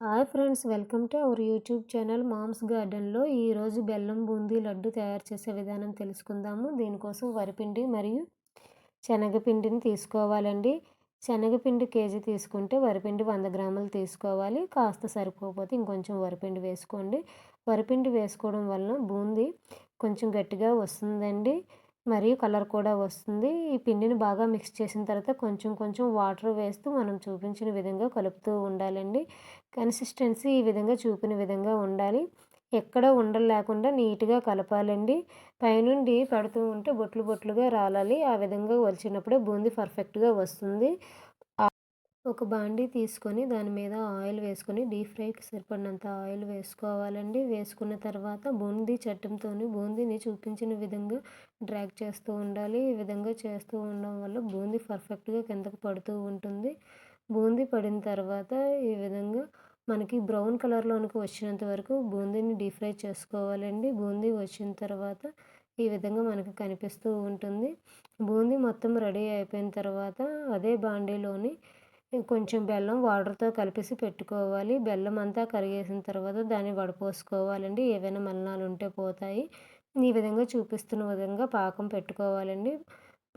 Hi friends welcome to our YouTube channel mom's గార్డెన్లో. ఈరోజు బెల్లం బూందీ లడ్డు తయారు చేసే విధానం తెలుసుకుందాము. దీనికోసం వరిపిండి మరియు శనగపిండిని తీసుకోవాలండి. శనగపిండి కేజీ తీసుకుంటే వరిపిండి వంద గ్రాములు తీసుకోవాలి. కాస్త సరిపోకపోతే ఇంకొంచెం వరిపిండి వేసుకోండి. వరిపిండి వేసుకోవడం వలన బూందీ కొంచెం గట్టిగా వస్తుందండి. మరియు కలర్ కూడా వస్తుంది. ఈ పిండిని బాగా మిక్స్ చేసిన తర్వాత కొంచెం కొంచెం వాటర్ వేస్తూ మనం చూపించిన విధంగా కలుపుతూ ఉండాలండి. కన్సిస్టెన్సీ ఈ విధంగా చూపిన విధంగా ఉండాలి. ఎక్కడ ఉండలు లేకుండా నీట్గా కలపాలండి. పైనుండి పడుతూ ఉంటే బొట్లు బొట్లుగా రాలాలి. ఆ విధంగా వలిచినప్పుడే బూందీ పర్ఫెక్ట్గా వస్తుంది. ఒక బాండీ తీసుకొని దాని మీద ఆయిల్ వేసుకొని డీప్ ఫ్రైకి సరిపడినంత ఆయిల్ వేసుకోవాలండి. వేసుకున్న తర్వాత బూందీ చట్టంతో బూందీని చూపించిన విధంగా డ్రాగ్ చేస్తూ ఉండాలి. ఈ విధంగా చేస్తూ ఉండడం వల్ల బూందీ పర్ఫెక్ట్గా కిందకు పడుతూ ఉంటుంది. బూందీ పడిన తర్వాత ఈ విధంగా మనకి బ్రౌన్ కలర్లోనికి వచ్చినంత వరకు బూందీని డీప్ ఫ్రై చేసుకోవాలండి. బూందీ వచ్చిన తర్వాత ఈ విధంగా మనకు కనిపిస్తూ ఉంటుంది. బూందీ మొత్తం రెడీ అయిపోయిన తర్వాత అదే బాండీలోని కొంచెం బెల్లం వాటర్తో కలిపేసి పెట్టుకోవాలి. బెల్లం అంతా కరిగేసిన తర్వాత దాన్ని వడపోసుకోవాలండి. ఏవైనా మలనాలు ఉంటే పోతాయి. ఈ విధంగా చూపిస్తున్న విధంగా పాకం పెట్టుకోవాలండి.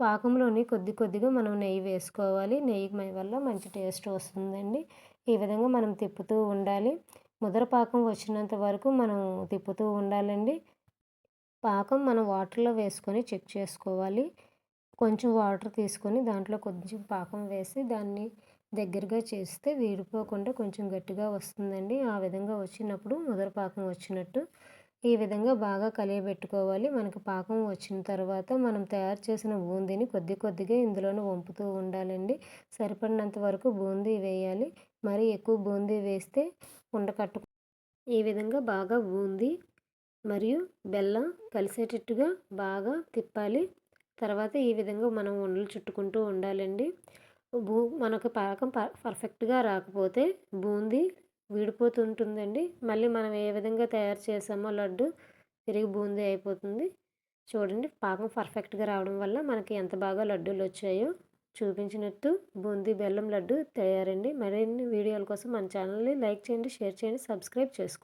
పాకంలోని కొద్ది కొద్దిగా మనం నెయ్యి వేసుకోవాలి. నెయ్యి వల్ల మంచి టేస్ట్ వస్తుందండి. ఈ విధంగా మనం తిప్పుతూ ఉండాలి. ముదర పాకం వచ్చినంత వరకు మనం తిప్పుతూ ఉండాలండి. పాకం మనం వాటర్లో వేసుకొని చెక్ చేసుకోవాలి. కొంచెం వాటర్ తీసుకొని దాంట్లో కొంచెం పాకం వేసి దాన్ని దగ్గరగా చేస్తే వేడిపోకుండా కొంచెం గట్టిగా వస్తుందండి. ఆ విధంగా వచ్చినప్పుడు ముదర పాకం వచ్చినట్టు ఈ విధంగా బాగా కలియబెట్టుకోవాలి. మనకు పాకం వచ్చిన తర్వాత మనం తయారు చేసిన బూందీని కొద్ది కొద్దిగా ఇందులోనే వంపుతూ ఉండాలండి. సరిపడినంత వరకు బూందీ వేయాలి. మరి ఎక్కువ బూందీ వేస్తే ఉండకట్టు ఈ విధంగా బాగా బూందీ మరియు బెల్లం కలిసేటట్టుగా బాగా తిప్పాలి. తర్వాత ఈ విధంగా మనం ఉండలు చుట్టుకుంటూ ఉండాలండి. బూ మనకు పాకం పర్ఫెక్ట్గా రాకపోతే బూందీ విడిపోతుంటుందండి. మళ్ళీ మనం ఏ విధంగా తయారు చేసామో లడ్డు తిరిగి బూందీ అయిపోతుంది. చూడండి పాకం పర్ఫెక్ట్గా రావడం వల్ల మనకి ఎంత బాగా లడ్డూలు వచ్చాయో చూపించినట్టు బూందీ బెల్లం లడ్డు తయారండి. మరిన్ని వీడియోల కోసం మన ఛానల్ని లైక్ చేయండి షేర్ చేయండి సబ్స్క్రైబ్ చేసుకోండి.